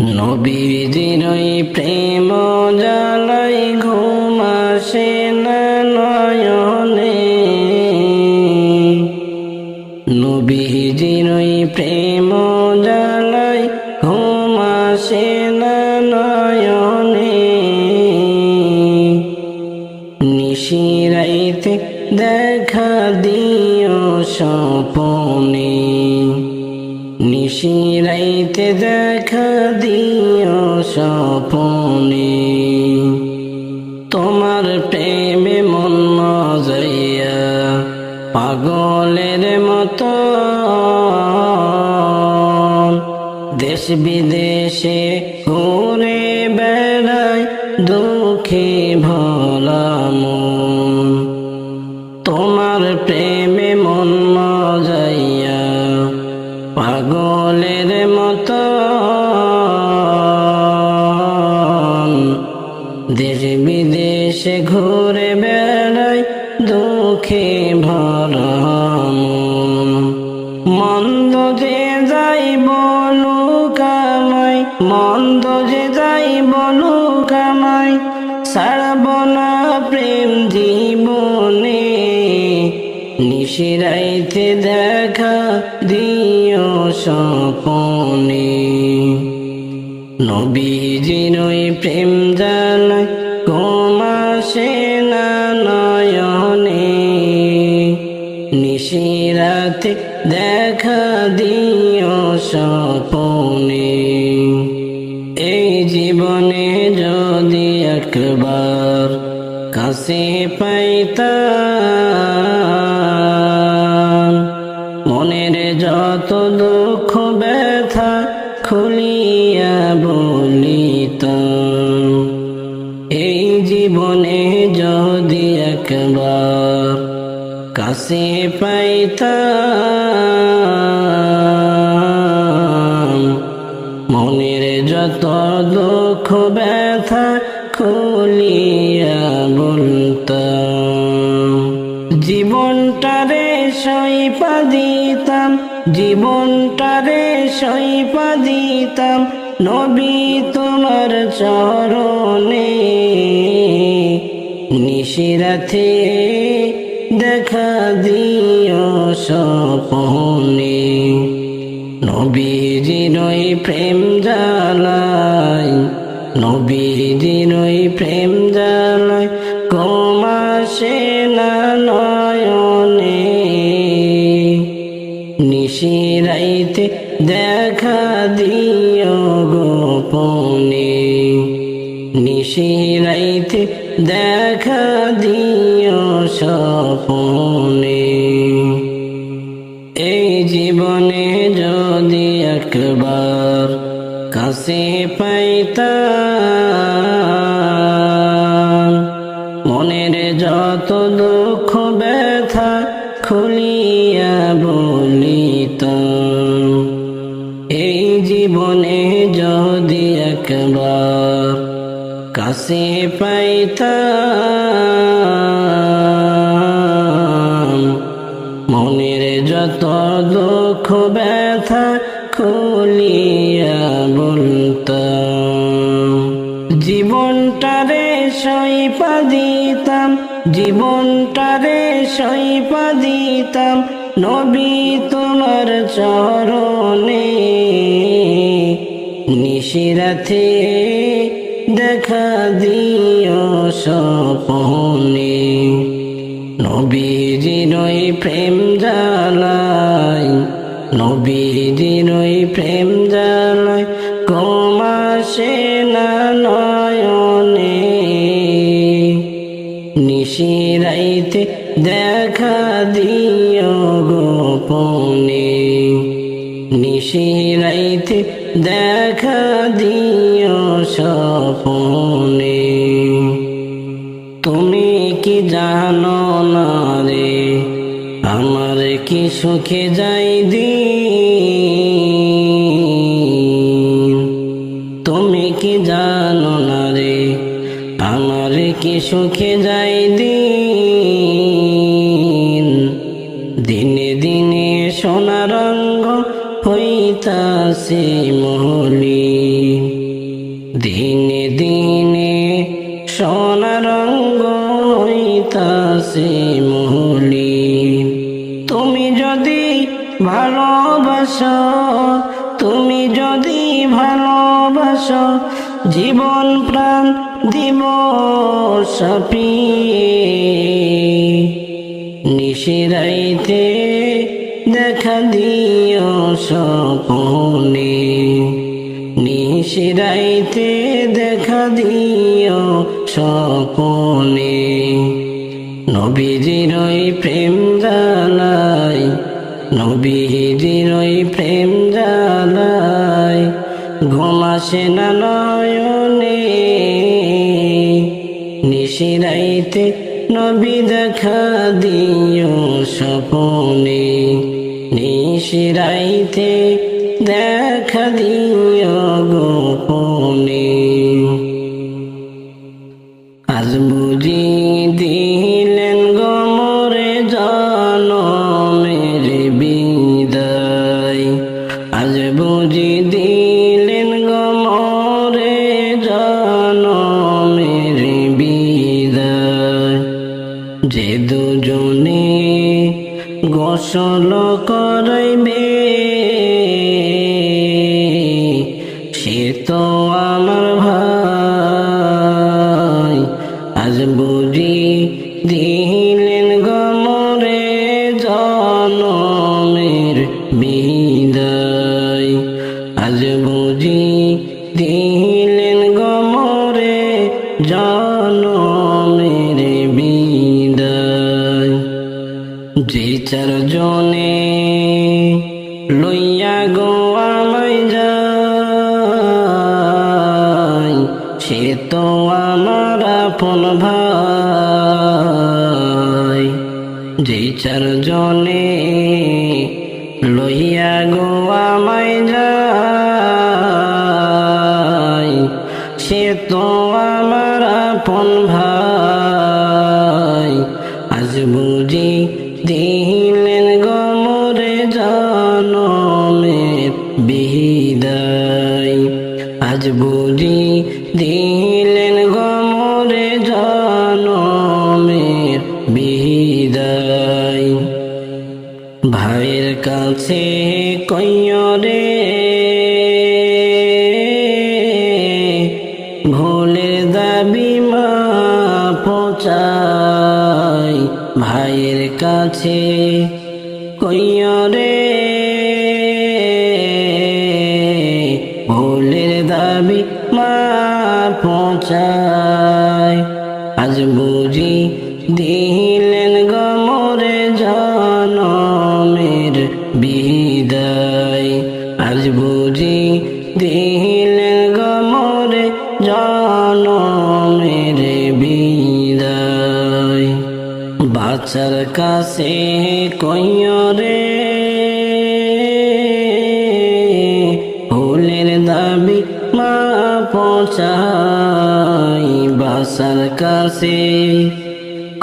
নবীজির প্রেম জালাই ঘুমাসে না নয়নে। নবীজির প্রেম জালাই ঘুমাসে না নয়নে। নিশিরাইতে দেখা দিও স্বপনে। নিশিরাইতে দেখা দিও স্বপনে। তোমার প্রেমে মন যাইয়া পাগলের মতো। দেশ বিদেশে ঘুরে বেড়ায় দুঃখে ভোলা মন। তোমার প্রেমে সপনে নবীজির প্রেম জানায় কমাসে না নয়নে। নিশিরাতে দেখা দিও সপনে এই জীবনে যদি একবার কাছে পাইতাম কাছে পাইতাম। মনের যত দুঃখ, ব্যথা, খুলিয়া বলতাম। জীবনটারে সইপা দিতাম, জীবনটারে সইপা দিতাম। নবী তোমার চরণে নিশিরাতে দেখা দিও সপনে নবীজির ওই প্রেম জালাই নবীজির ওই প্রেম জালাই কমাসে না নয়নে। নিশিরাইতে দেখা দিও গোপনে। নিশিরাইতে দেখা দিও সপনে এই জীবনে যদি একবার কাছে পাইতাম, মনের যত দুঃখ ব্যথা খুলিয়া বলিতাম, এই জীবনে যদি একবার কাছে পাইতাম যত দুঃখ ব্যথা খুলিয়া বলতাম, জীবনটারে সইপা দিতাম জীবনটারে সইপা দিতাম নবী তোমার চরণে নিশিরাতে দেখা দিও সপনে নবীজির ওই প্রেম জালাই নবীজির ওই প্রেম জালাই কমাসে না নয়নে। নিশিরাইতে দেখা দিও গোপনে, নিশিরাইতে দেখা দিও সপনে তুমি কি জানো কি সুখে যাই দিন? তুমি কি জানো না রে? আমার কি সুখে যাই দিন? দিনে দিনে সোনারঙ্গ হইতাছে মহলিন ভালোবাসো, তুমি যদি ভালোবাসো, জীবন প্রাণ দিব সাপিয়ে নিশিরাইতে দেখা দিও সপনে নিশিরাইতে দেখা দিও সপনে নবীজির প্রেম জালাই নবীজির ওই প্রেম জালাই ঘুমাসে না নয়নে। নিশিরাইতে নবী দেখা দিও সপনে নিশিরাইতে দেখা দিও গোপনে। আজ বুঝি দিলেন গমরে জনমের সে তো আমার আপন ভাই যে চারজনে লইয়া গো আমায় যায়, সে তো আমার আপন ভাই। আজ বুঝি দিলেন গমরে জনমের বিদায়। আজ বুঝি কাছে কইরে ভুলের দাবি মা পচাই ভাইয়ের কাছে কইরে ভুলের দাবি মা পচাই বাচ্চার কাছে কইরে ফুলের দাবি মা পৌঁছাই বাসার কাছে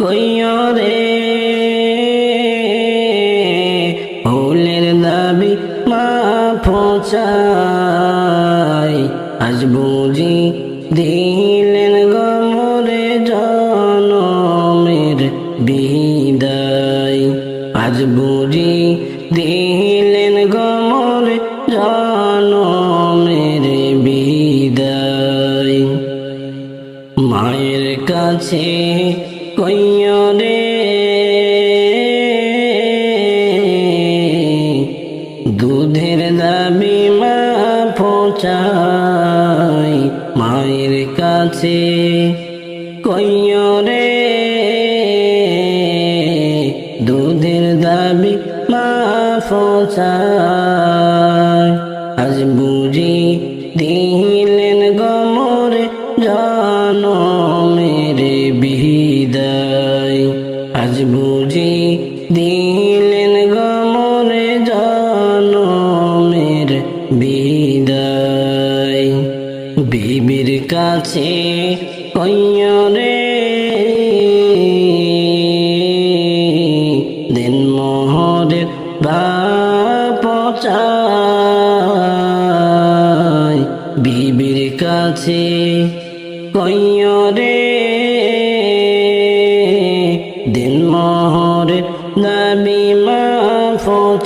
কইরে ফুলের দাবি মা পৌঁছাই আজ বুঝি দিলেন গমরে জনমের বিদায় আজ পৌঁছাই আজ বুঝি দিলেন গমর গমরে জনমের বিদায়। আজ বুঝি দিলেন গমর গমরে জনমের বিদায়। বিবির কাছে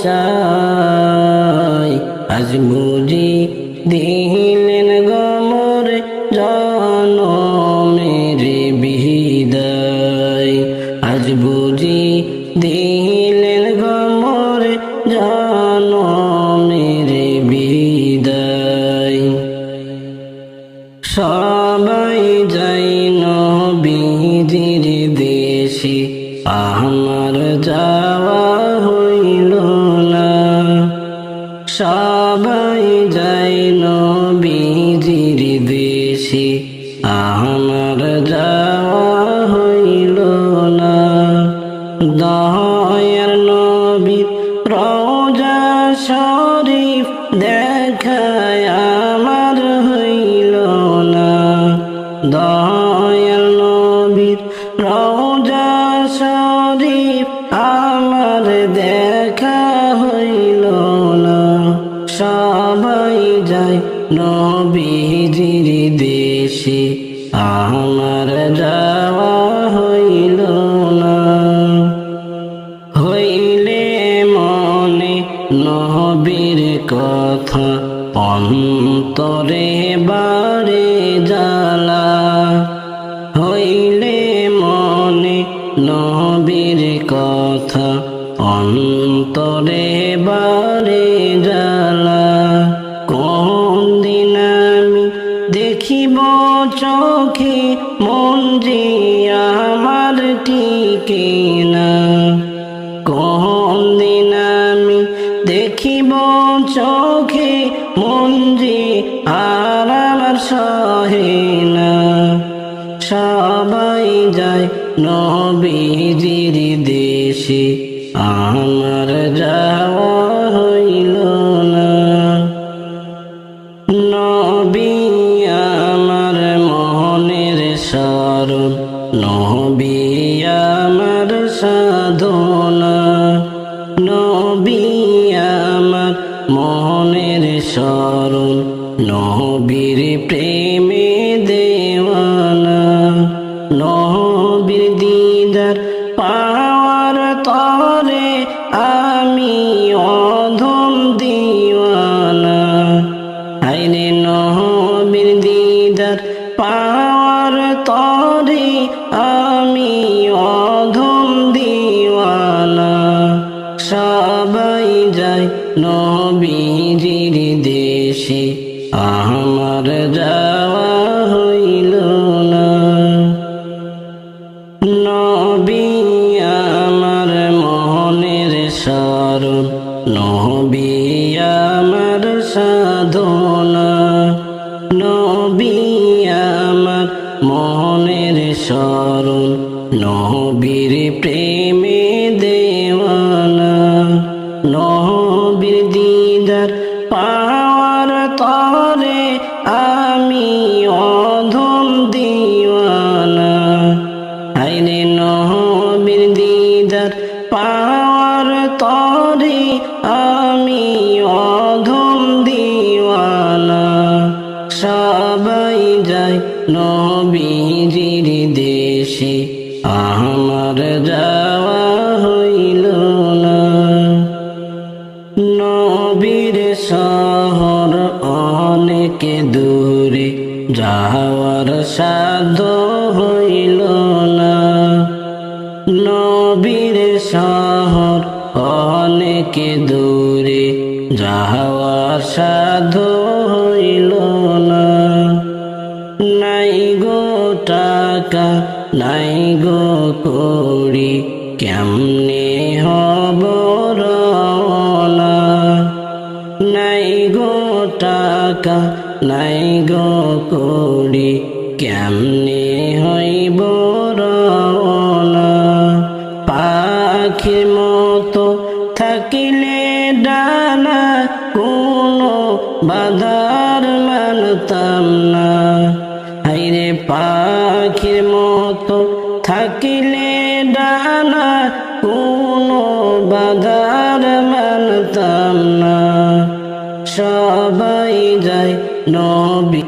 ফোচাই আজ বুঝি দিলেন গমর জনমের বিদায়। আজ বুঝি দিলেন গমর জনমের বিদায়। সবাই যাই নবীজির দেশে আমার নবীর কথা অন্তরে বারে জ্বালা। নবীজির দেশে আমার যাওয়া হইল না। নবী আমার মনের স্মরণ, নবী আমার সাধনা। নবী আমার মনের স্মরণ নবীর নবী আমার সাধনা নবী আমার মনের স্মরণ নবীর প্রেমে সাধ্য হইল না। নবীর শহর অনেক দূরে যাওয়ার সাধ্য হইল না। নাই গো টাকা, নাই গো করি কেমনে হব রওনা? নাই গো টাকা, নাই গো করি কেমনে হইব রওনা পাখি মতো থাকিলে ডানা, কোনো বাধার মানতাম না। হাইরে পাখির মতো থাকিলে ডানা, কোনো বাধার মানতাম না। সবাই যায় নবী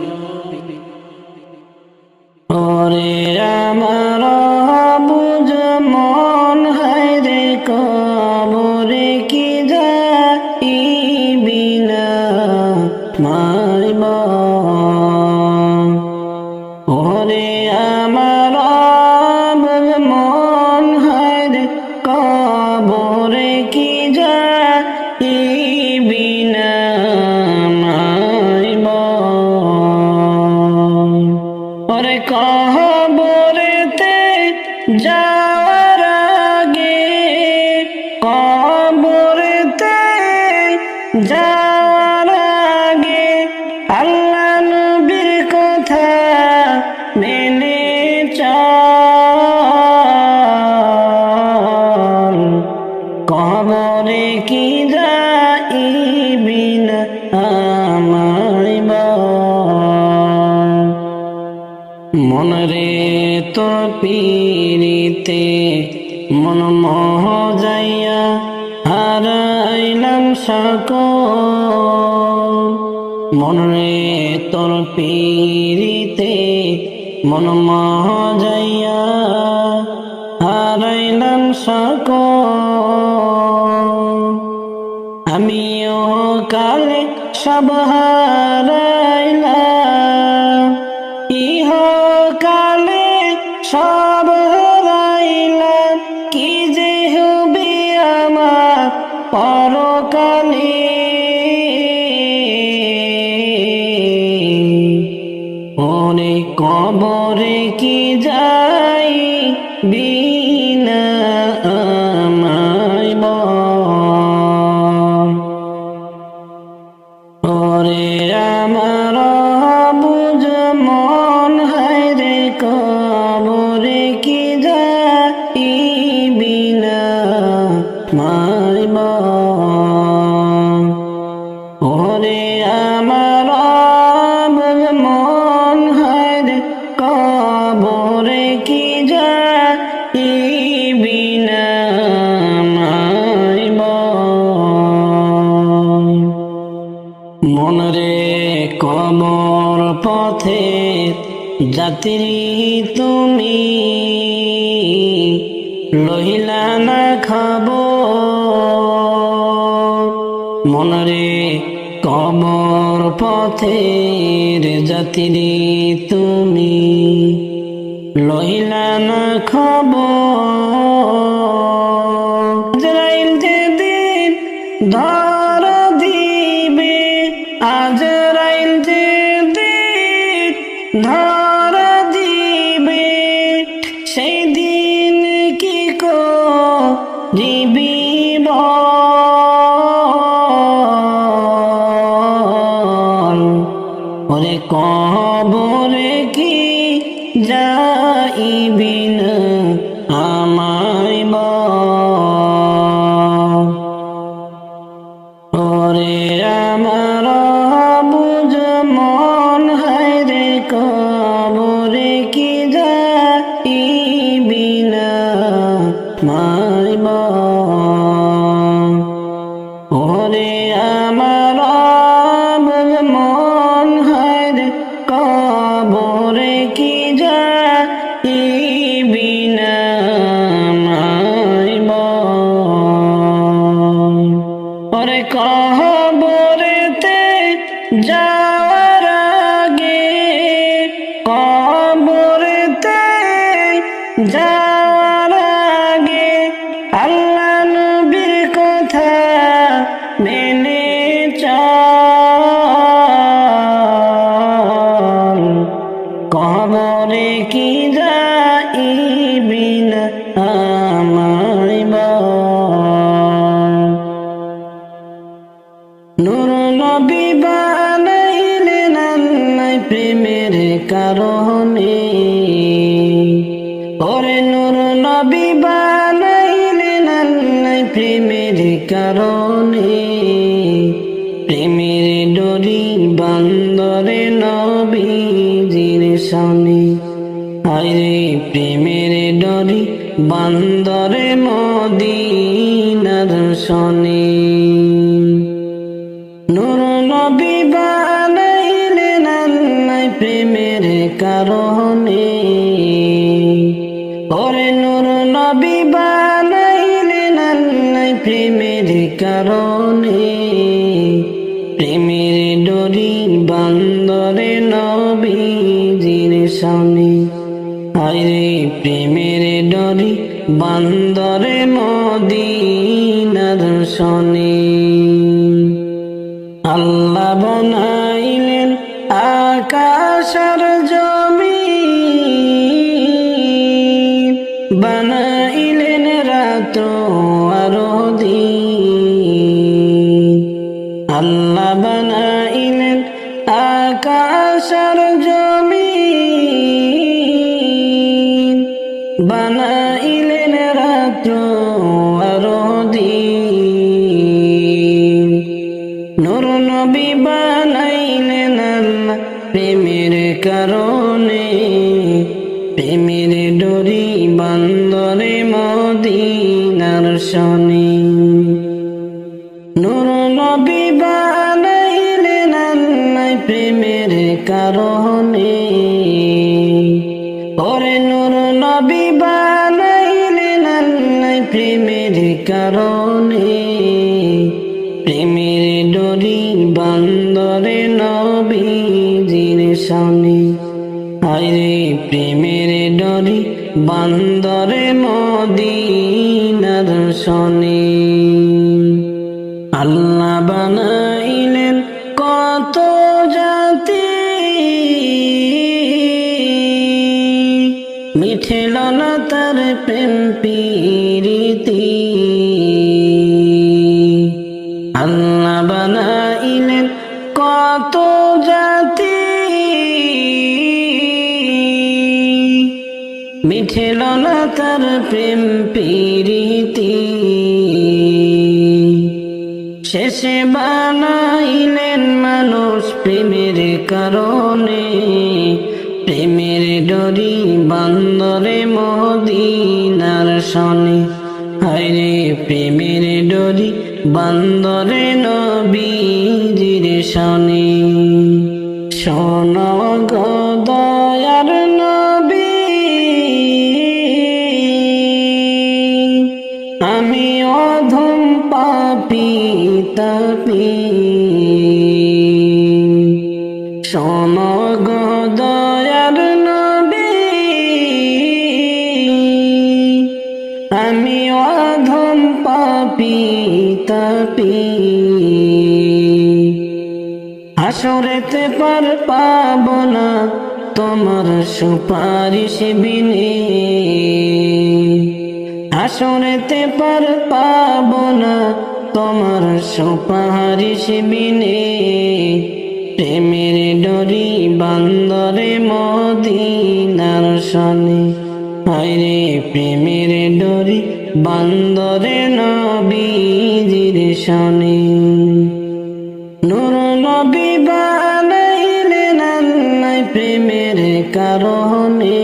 মন মহ যাইয়া হারাইলাম সাক মন রে তোর পিরিতে মন মহ যাইয়া হারাইলাম সাক আমিও কালে সবহার তুমি লহিলা না খাব। মনরে কবর পথের তুমি লহিলা না খাব। আমার প্রেমের ডরি বান্দরে নবীজির সামনে আরে প্রেমের ডরি বান্দরে মদিনার শনি বান্দরে মদিনার শনি। নূর নবী বানাইলেন আল্লাহ প্রেমের কারণে। ওরে নূর নবী বানাইলেন আল্লাহ প্রেমের কারণে। প্রেমের ডরি বান্দরে নবীজির সামনে বান্দরে মদিনার শনি। আল্লাহ বানাইলেন কত জাতি। মিঠেল না তার প্রেম প্রীতি। আল্লাহ বানাইলেন কত জাতি। মিঠেল না তার প্রেম প্রীতি। শেষে বানাইলেন মানুষ প্রেমের কারণে। প্রেমের ডরি বান্দরে মদিনার শনি হায়রে প্রেমের ডরি বান্দরে নবীজির শনি শোন আমি অধম পাপি, তাপি। আসরেতে পার পাব না তোমার সুপারিশ বিনে। আসরেতে পার পাব না তোমার সুপারিশ বিনে। প্রেমের ডরি বান্দরে মদিনার শনি হায়রে প্রেমের ডরি বান্দরে নবীজির শনি। নূর নবী বানাইলেন আল্লাহ প্রেমের কারণে।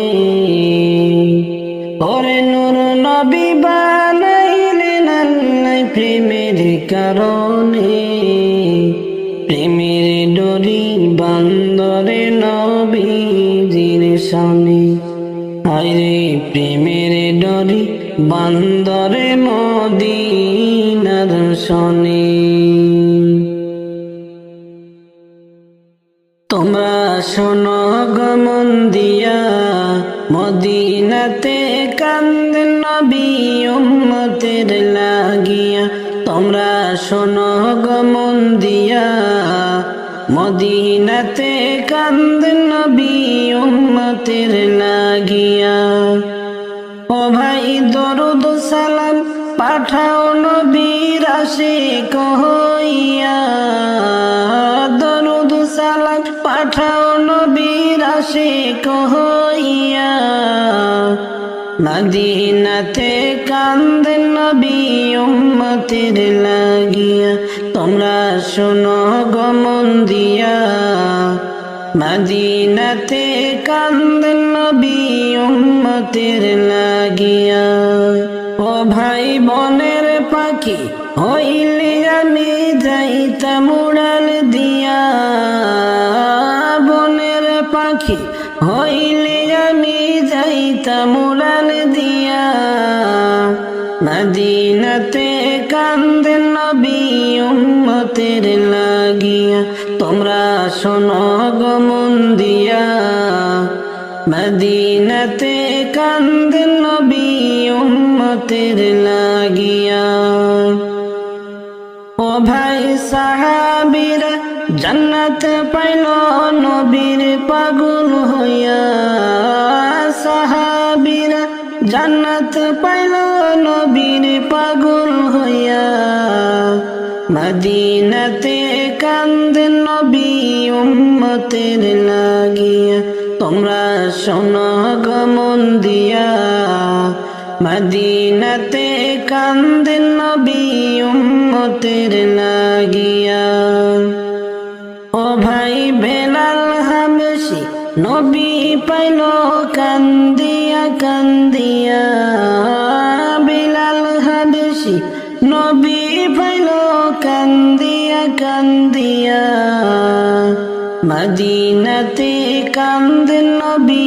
ওরে নূর নবী বানাইলেন আল্লাহ প্রেমের কারণে। প্রেমের ডরি বান্দরে নবীজির বান্দরে মদিনার শনি তোমরা শোনো গমন দিয়া মদিনাতে কান্দ নবী উম্মতের লাগিয়া। তোমরা শোনো গমন দিয়া মদিনাতে কান্দ নবী উম্মতের মদিনাতে কান্দ নবী উম্মতের লাগিয়া। তোমরা শোনো গমন দিয়া। মদিনাতে কান্দ নবী উম্মতের লাগিয়া। ও ভাই বনের পাখি, হইলে আমি যাইতাম উড়াল দিয়া। বনের পাখি, হইলে আমি যাইতাম দিয়া, মদিনাতে কান্দেন নবী উম্মতের লাগিয়া। তোমরা শোনো গো মন দিয়া, মদিনাতে কান্দেন নবী উম্মতের লাগিয়া। ও ভাই সাহাবিরা জান্নাত পাইল নবীর পাগল হইয়া সাহাবিরা। জান্নাত পাইল নবীর পাগল হইয়া। মদিনাতে কান্দেন নবী উম্মতের লাগিয়া। তোমরা শোনো গমন দিয়া। মদিনাতে কান্দেন নবী উম্মতের লাগিয়া। নবী পাইল কান্দিয়া কান্দিয়া, বিলাল হামসি নবী পাইল কান্দিয়া কান্দিয়া, মদিনাতে কান্দেন নবী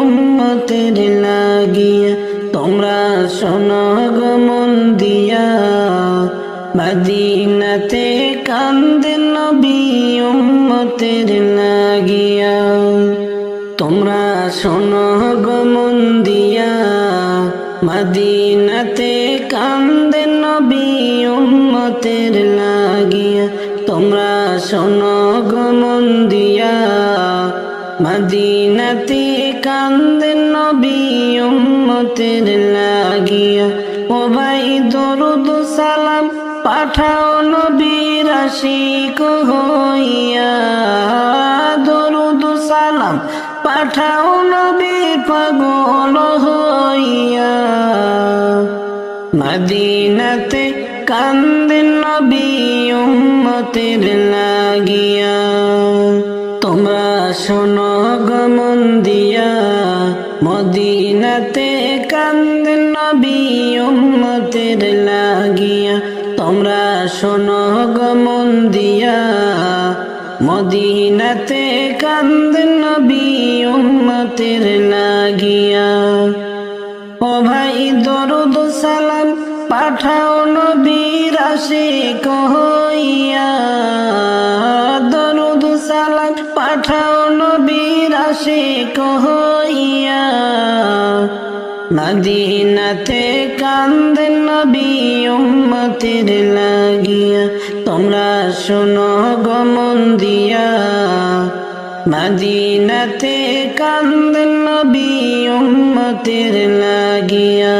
উম্মতের লাগিয়া। তোমরা শোনো গো মন দিয়া, মদিনাতে কান্দেন নবী উম্মতের লাগিয়া। তোমরা শোনো গো দিয়া মদিনাতে কান্দেন নবী উম্মতের লাগিয়া। তোমরা শোনো গো দিয়া মদিনাতে কান্দেন নবী উম্মতের লাগিয়া। ও ভাই দরুদ সালাম পাঠাও নবীর আশিক হইয়া। দরুদ সালাম পাঠাও নবী পাগল হইয়া। মদিনাতে কান্দেন নবী লাগিয়া। তোমরা শোনো গমন দিয়া, মদিনাতে কান্দেন নবী উম্মতের লাগিয়া। তোমরা শোনো গমন দিয়া মদিনাতে কান্দেন নবী উম্মতের লাগিয়া ও ভাই দরুদ সালাম পাঠাও নবীর আশিক হইয়া। দরুদ সালাম পাঠাও নবীর আশিক হইয়া। মদিনাতে কান্দেন নবী উম্মতের লাগিয়া তোমরা শোনো গমন দিয়া। মদিনাতে কান্দেন নবী উম্মতের লাগিয়া।